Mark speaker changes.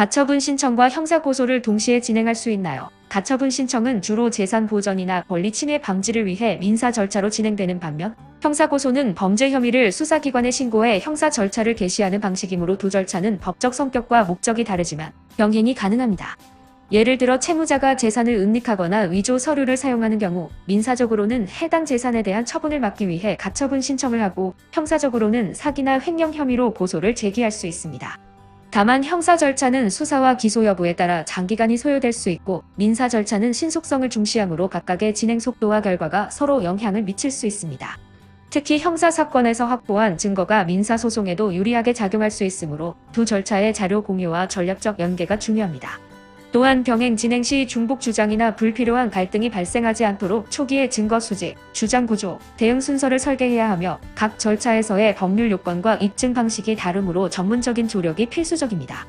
Speaker 1: 가처분 신청과 형사 고소를 동시에 진행할 수 있나요? 가처분 신청은 주로 재산 보전이나 권리 침해 방지를 위해 민사 절차로 진행되는 반면 형사 고소는 범죄 혐의를 수사기관에 신고해 형사 절차를 개시하는 방식이므로 두 절차는 법적 성격과 목적이 다르지만 병행이 가능합니다. 예를 들어 채무자가 재산을 은닉하거나 위조 서류를 사용하는 경우 민사적으로는 해당 재산에 대한 처분을 막기 위해 가처분 신청을 하고 형사적으로는 사기나 횡령 혐의로 고소를 제기할 수 있습니다. 다만 형사 절차는 수사와 기소 여부에 따라 장기간이 소요될 수 있고 민사 절차는 신속성을 중시하므로 각각의 진행 속도와 결과가 서로 영향을 미칠 수 있습니다. 특히 형사 사건에서 확보한 증거가 민사 소송에도 유리하게 작용할 수 있으므로 두 절차의 자료 공유와 전략적 연계가 중요합니다. 또한 병행 진행 시 중복 주장이나 불필요한 갈등이 발생하지 않도록 초기에 증거 수집, 주장 구조, 대응 순서를 설계해야 하며 각 절차에서의 법률 요건과 입증 방식이 다르므로 전문적인 조력이 필수적입니다.